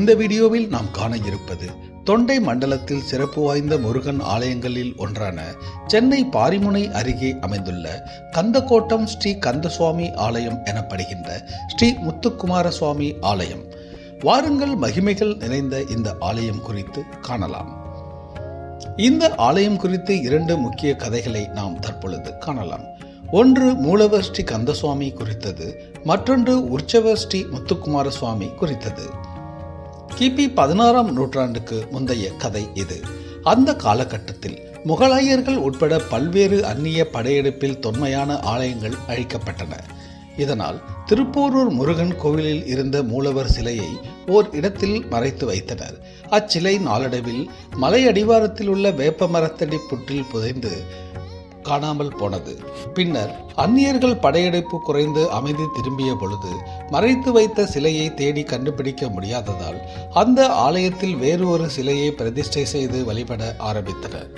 இந்த வீடியோவில் நாம் காண இருப்பது தொண்டை மண்டலத்தில் சிறப்பு வாய்ந்த முருகன் ஆலயங்களில் ஒன்றான சென்னை பாரிமுனை அருகே அமைந்துள்ள கந்தக்கோட்டம் ஸ்ரீ கந்தசுவாமி ஆலயம் எனப்படுகின்ற ஸ்ரீ முத்துக்குமார சுவாமி ஆலயம். வாருங்கள் மகிமைகள் நிறைந்த இந்த ஆலயம் குறித்து காணலாம். இந்த ஆலயம் குறித்து இரண்டு முக்கிய கதைகளை நாம் தற்பொழுது காணலாம். ஒன்று மூலவர் ஸ்ரீ கந்தசுவாமி குறித்தது மற்றொன்று உற்சவர் ஸ்ரீ முத்துக்குமார சுவாமி குறித்தது. கிபி பதினாறாம் நூற்றாண்டுக்கு முந்தைய கதை இது. அந்த காலகட்டத்தில் முகலாயர்கள் உட்பட பல்வேறு அந்நிய படையெடுப்பில் தொன்மையான ஆலயங்கள் அழிக்கப்பட்டன. இதனால் திருப்போரூர் முருகன் கோவிலில் இருந்த மூலவர் சிலையை ஓர் இடத்தில் மறைத்து வைத்தனர். அச்சிலை நாளடைவில் மலை அடிவாரத்தில் உள்ள வேப்ப மரத்தடி புற்றில் புதைந்து காணாமல் போனது. பின்னர் அந்நியர்கள் படையெடுப்பு குறைந்து அமைதி திரும்பிய பொழுது மறைத்து வைத்த சிலையை தேடி கண்டுபிடிக்க முடியாததால் அந்த ஆலயத்தில் வேறு ஒரு சிலையை பிரதிஷ்டை செய்து வழிபட ஆரம்பித்தனர்.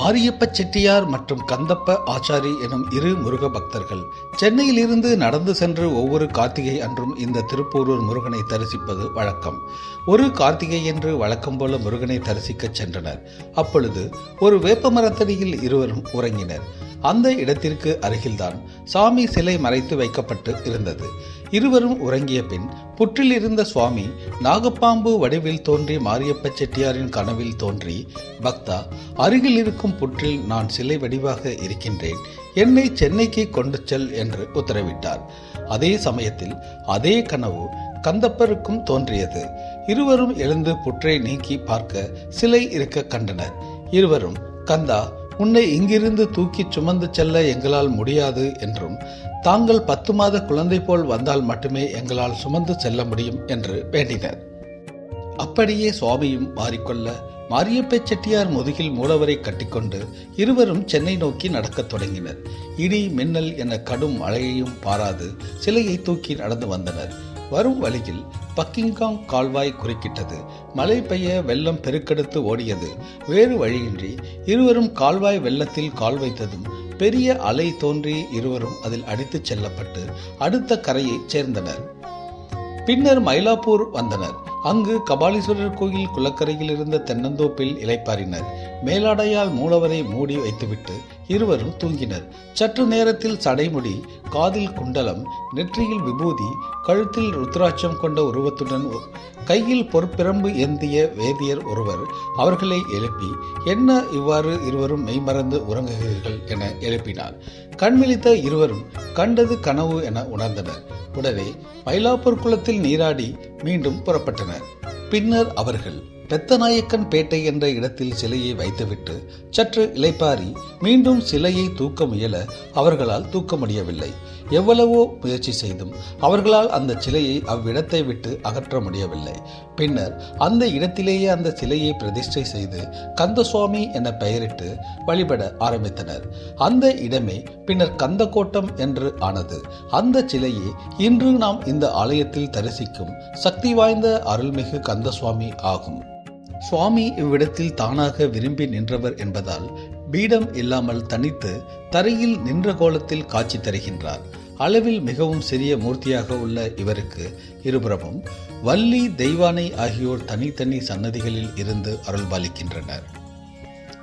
மாரியப்ப செட்டியார் மற்றும் கந்தப்ப ஆச்சாரி எனும் இரு முருக பக்தர்கள் சென்னையிலிருந்து நடந்து சென்று ஒவ்வொரு கார்த்திகை அன்றும் இந்த திருப்பூரூர் முருகனை தரிசிப்பது வழக்கம். ஒரு கார்த்திகை என்று வழக்கம் போல முருகனை தரிசிக்கச் சென்றனர். அப்பொழுது ஒரு வேப்ப மரத்தடியில் இருவரும் உறங்கினர். அந்த இடத்திற்கு அருகில்தான் சாமி சிலை மறைத்து வைக்கப்பட்டு இருந்தது. இருவரும் உறங்கிய பின் புற்றில் இருந்த சுவாமி நாகப்பாம்பு வடிவில் தோன்றி மாரியப்ப செட்டியாரின் கனவில் தோன்றி பக்தா அருகில் இருக்கும் புற்றில் நான் சிலை வடிவாக இருக்கின்றேன் என்னை சென்னைக்கு கொண்டு செல் என்று உத்தரவிட்டார். அதே சமயத்தில் அதே கனவு கந்தப்பருக்கும் தோன்றியது. இருவரும் எழுந்து புற்றை நீக்கி பார்க்க சிலை இருக்க கண்டனர். இருவரும் கந்தா உன்னை இங்கிருந்து தூக்கிச் சுமந்து செல்ல எங்களால் முடியாது என்றும் தாங்கள் பத்து மாத குழந்தை போல் வந்தால் மட்டுமே எங்களால் சுமந்து செல்ல முடியும் என்று வேண்டினர். அப்படியே சுவாமியும் மாறிக்கொள்ள மாரியப்ப செட்டியார் முதுகில் மூலவரை கட்டிக்கொண்டு இருவரும் சென்னை நோக்கி நடக்கத் தொடங்கினர். இடி மின்னல் என கடும் மழையையும் பாராது சிலையை தூக்கி நடந்து வந்தனர். வரும் வழியில் பக்கிங்காங் கால்வாய் குறுக்கிட்டது. மழை பெய்ய வெள்ளம் பெருக்கெடுத்து ஓடியது. வேறு வழியின்றி இருவரும் கால்வாய் வெள்ளத்தில் கால் வைத்ததும் பெரிய அலை தோன்றி இருவரும் அதில் அடித்துச் செல்லப்பட்டு அடுத்த கரையைச் சேர்ந்தனர். பின்னர் மயிலாப்பூர் வந்தனர். அங்கு கபாலீஸ்வரர் கோயில் குளக்கரையில் இருந்த தென்னந்தோப்பில் இலைப்பாரினர் மேலாடையால் மூலவரை மூடி வைத்துவிட்டு இருவரும் தூங்கினர். சற்று நேரத்தில் சடைமுடி காதில் குண்டலம் நெற்றியில் விபூதி கழுத்தில் ருத்ராட்சம் கொண்ட உருவத்துடன் கையில் பொற்பிரம்பு ஏந்திய வேதியர் ஒருவர் அவர்களை எழுப்பி என்ன இவ்வாறு இருவரும் மெய்மறந்து உறங்குகிறீர்கள்? என எழுப்பினார். கண்விழித்த இருவரும் கண்டது கனவு என உணர்ந்தனர். உடனே மயிலாப்பூர் குளத்தில் நீராடி மீண்டும் புறப்பட்டனர். பின்னர் அவர்கள் பெத்தநாயக்கன் பேட்டை என்ற இடத்தில் சிலையை வைத்துவிட்டு சற்று இளைப்பாரி மீண்டும் சிலையை தூக்க முயல அவர்களால் தூக்க முடியவில்லை. எவ்வளவோ முயற்சி செய்தும் அவர்களால் அந்த சிலையை அவ்விடத்தை விட்டு அகற்ற முடியவில்லை. பின்னர் அந்த இடத்திலேயே அந்த சிலையை பிரதிஷ்டை செய்து கந்தசுவாமி என பெயரிட்டு வழிபட ஆரம்பித்தனர். அந்த இடமே பின்னர் கந்தக்கோட்டம் என்று ஆனது. அந்த சிலையே இன்று நாம் இந்த ஆலயத்தில் தரிசிக்கும் சக்தி வாய்ந்த அருள்மிகு கந்தசுவாமி ஆகும். சுவாமி இவ்விடத்தில் தானாக விரும்பி நின்றவர் என்பதால் பீடம் இல்லாமல் தனித்து தரையில் நின்ற கோலத்தில் காட்சி தருகின்றார். அளவில் மிகவும் சிறிய மூர்த்தியாக உள்ள இவருக்கு இருபுறமும் வள்ளி தெய்வானை ஆகியோர் தனித்தனி சன்னதிகளில் இருந்து அருள்பாலிக்கின்றனர்.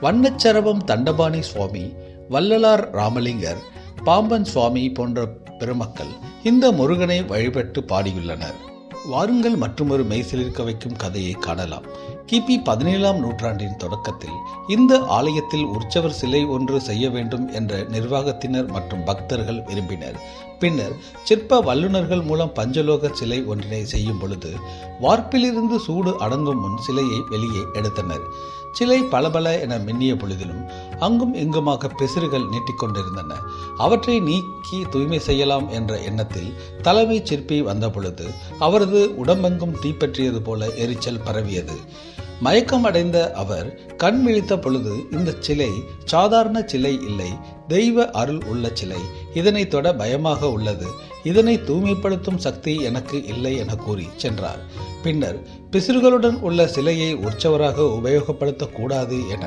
வண்ணச்சரவம் தண்டபாணி சுவாமி வள்ளலார் ராமலிங்கர் பாம்பன் சுவாமி போன்ற பெருமக்கள் இந்த முருகனை வழிபட்டு பாடியுள்ளனர். வாருங்கள் மற்றொரு மெய்சிலிருக்க வைக்கும் கதையை காணலாம். கிபி பதினேழாம் நூற்றாண்டின் தொடக்கத்தில் இந்த ஆலயத்தில் உற்சவர் சிலை ஒன்று செய்ய வேண்டும் என்ற நிர்வாகத்தினர் மற்றும் பக்தர்கள் விரும்பினர். பின்னர் சிற்ப வல்லுநர்கள் மூலம் பஞ்சலோக சிலை ஒன்றினை செய்யும் பொழுது வார்ப்பிலிருந்து சூடு அடங்கும் முன் சிலையை வெளியே எடுத்தனர். சிலை பலபல என மின்னிய பொழுதிலும் அங்கும் இங்குமாக பிசிறுகள் நீட்டிக்கொண்டிருந்தன அவற்றை நீக்கி தூய்மை செய்யலாம் என்ற எண்ணத்தில் தலைமை சிற்பி வந்த பொழுது அவரது உடம்பெங்கும் தீப்பற்றியது போல எரிச்சல் பரவியது. மயக்கம் அடைந்த அவர் கண் விழித்த பொழுது இந்த சிலை சாதாரண சிலை இல்லை தெய்வ அருள் உள்ள சிலை. இதனை தொட பயமாக உள்ளது. இதனை தூய்மைப்படுத்தும் சக்தி எனக்கு இல்லை என கூறி சென்றார். பின்னர் பிசிறுகளுடன் உள்ள சிலையை உற்சவராக உபயோகப்படுத்தக்கூடாது என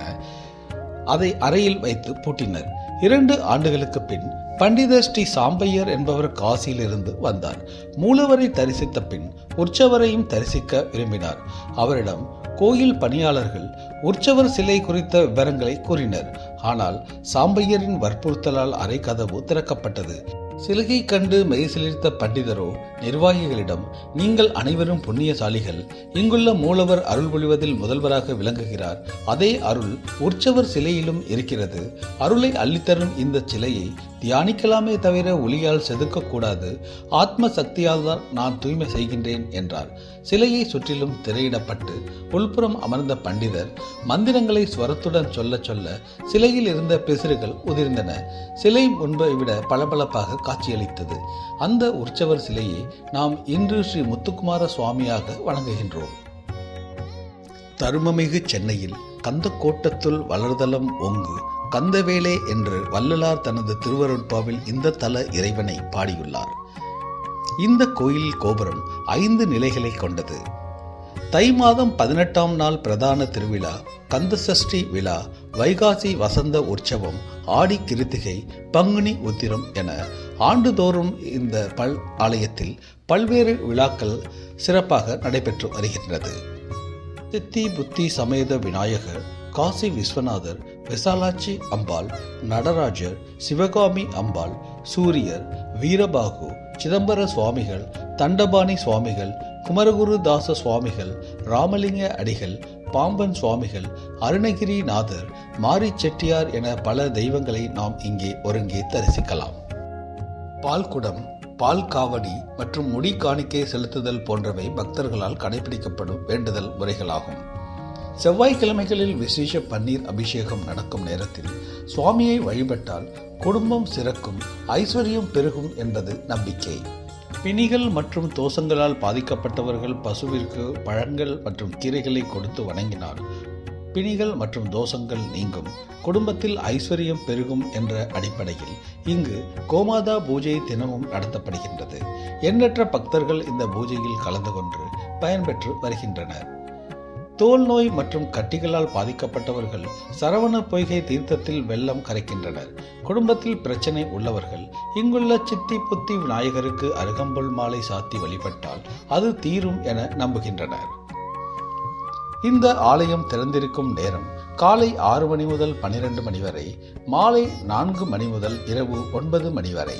அதை அறையில் வைத்து பூட்டினர். இரண்டு ஆண்டுகளுக்கு பின் பண்டித ஸ்ரீ சாம்பையர் என்பவர் காசியிலிருந்து வந்தார். மூலவரை தரிசித்த பின் உற்சவரையும் தரிசிக்க விரும்பினார். அவரிடம் கோயில் பணியாளர்கள் உற்சவர் சிலை குறித்த விவரங்களை கூறினர். ஆனால் சாம்பையரின் வற்புறுத்தலால் அறை கதவு திறக்கப்பட்டது. சிலுகை கண்டு மெய்சிலிர்த்த பண்டிதரோ நிர்வாகிகளிடம் நீங்கள் அனைவரும் புண்ணியசாலிகள். இங்குள்ள மூலவர் அருள் பொழிவதில் முதல்வராக விளங்குகிறார். அதே அருள் உற்சவர் சிலையிலும் இருக்கிறது. அருளை அள்ளித்தரும் இந்த சிலையை தியானிக்கலாமே தவிர ஒளியால் செதுக்கக்கூடாது. ஆத்ம சக்தியால் தான் நான் தூய்மை செய்கின்றேன் என்றார். சிலையை சுற்றிலும் திரையிடப்பட்டு உள்புறம் அமர்ந்த பண்டிதர் மந்திரங்களை ஸ்வரத்துடன் சொல்ல சொல்ல சிலையில் இருந்த பிசிறுகள் உதிர்ந்தன. சிலை முன்பை விட பளபளப்பாக காட்சியளித்தது. அந்த உற்சவர் சிலையை நாம் இன்று ஸ்ரீ முத்துக்குமார சுவாமியாக வணங்குகின்றோம். தருமமிகு சென்னையில் கந்தக்கோட்டத்துள் வளர்தலம் ஒங்கு கந்தவேலே என்று வள்ளலார் தனது திருவருட்பாவில் இந்த தல இறைவனை பாடியுள்ளார். இந்த கோயில் கோபுரம் ஐந்து நிலைகளை கொண்டது. தை மாதம் பதினெட்டாம் நாள் பிரதான திருவிழா கந்தசஷ்டி விழா வைகாசி வசந்த உற்சவம் ஆடி கிருத்திகை பங்குனி உத்திரம் என ஆண்டுதோறும் இந்த பல் ஆலயத்தில் பல்வேறு விழாக்கள் சிறப்பாக நடைபெற்று வருகின்றது. சித்தி புத்தி சமேத விநாயகர் காசி விஸ்வநாதர் விசாலாட்சி அம்பாள் நடராஜர் சிவகாமி அம்பாள் சூரியர் வீரபாகு சிதம்பர சுவாமிகள் தண்டபாணி சுவாமிகள் குமரகுருதாச சுவாமிகள் ராமலிங்க அடிகள் பாம்பன் சுவாமிகள் அருணகிரிநாதர் மாரி செட்டியார் என பல தெய்வங்களை நாம் இங்கே ஒருங்கே தரிசிக்கலாம். பால்குடம் பால் காவடி மற்றும் முடி காணிக்கை செலுத்துதல் போன்றவை பக்தர்களால் கடைபிடிக்கப்படும் வேண்டுதல் முறைகளாகும். செவ்வாய்க்கிழமைகளில் விசேஷ பன்னீர் அபிஷேகம் நடக்கும் நேரத்தில் சுவாமியை வழிபட்டால் குடும்பம் சிறக்கும் ஐஸ்வர்யம் பெருகும் என்பது நம்பிக்கை. பிணிகள் மற்றும் தோஷங்களால் பாதிக்கப்பட்டவர்கள் பசுவிற்கு பழங்கள் மற்றும் கீரைகளை கொடுத்து வணங்கினால் பிணிகள் மற்றும் தோஷங்கள் நீங்கும். குடும்பத்தில் ஐஸ்வர்யம் பெருகும் என்ற அடிப்படையில் இங்கு கோமாதா பூஜை தினமும் நடத்தப்படுகின்றது. எண்ணற்ற பக்தர்கள் இந்த பூஜையில் கலந்து கொண்டு பயன்பெற்று வருகின்றனர். தோல் நோய் மற்றும் கட்டிகளால் பாதிக்கப்பட்டவர்கள் சரவண பொய்கை தீர்த்தத்தில் வெள்ளம் கரைக்கின்றனர். குடும்பத்தில் பிரச்சனை உள்ளவர்கள் இங்குள்ள சித்தி புத்தி விநாயகருக்கு அருகம்புல் மாலை சாத்தி வழிபட்டால் அது தீரும் என நம்புகின்றனர். இந்த ஆலயம் திறந்திருக்கும் நேரம் காலை ஆறு மணி முதல் பன்னிரண்டு மணி வரை மாலை நான்கு மணி முதல் இரவு ஒன்பது மணி வரை.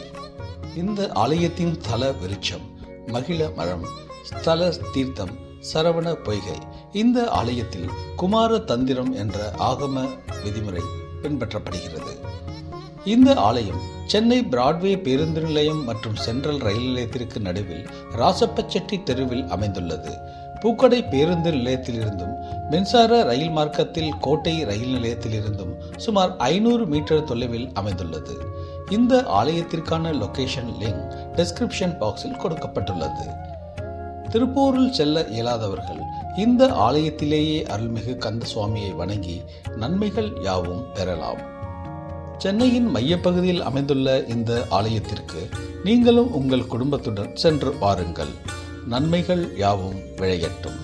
இந்த ஆலயத்தின் தல விருட்சம் மகிழ மரம் ஸ்தல தீர்த்தம் சரவண பொய்கை. இந்த ஆலயத்தில் குமார தந்திரம் என்ற ஆகம விதிமுறை பின்பற்றப்படுகிறது. இந்த ஆலயம் சென்னை பிராட்வே பேருந்து நிலையம் மற்றும் சென்ட்ரல் ரயில் நிலையத்திற்கு நடுவில் ராசப்பச்செட்டி தெருவில் அமைந்துள்ளது. பூக்கடை பேருந்து நிலையத்திலிருந்தும் மின்சார ரயில் மார்க்கத்தில் கோட்டை ரயில் நிலையத்திலிருந்தும் சுமார் ஐநூறு மீட்டர் தொலைவில் அமைந்துள்ளது. இந்த ஆலயத்திற்கான லொகேஷன் லிங்க் டிஸ்கிரிப்ஷன் பாக்ஸில் கொடுக்கப்பட்டுள்ளது. திருப்பூரில் செல்ல இயலாதவர்கள் இந்த ஆலயத்திலேயே அருள்மிகு கந்த சுவாமியை வணங்கி நன்மைகள் யாவும் பெறலாம். சென்னையின் மையப்பகுதியில் அமைந்துள்ள இந்த ஆலயத்திற்கு நீங்களும் உங்கள் குடும்பத்துடன் சென்று வாருங்கள். நன்மைகள் யாவும் விளையட்டும்.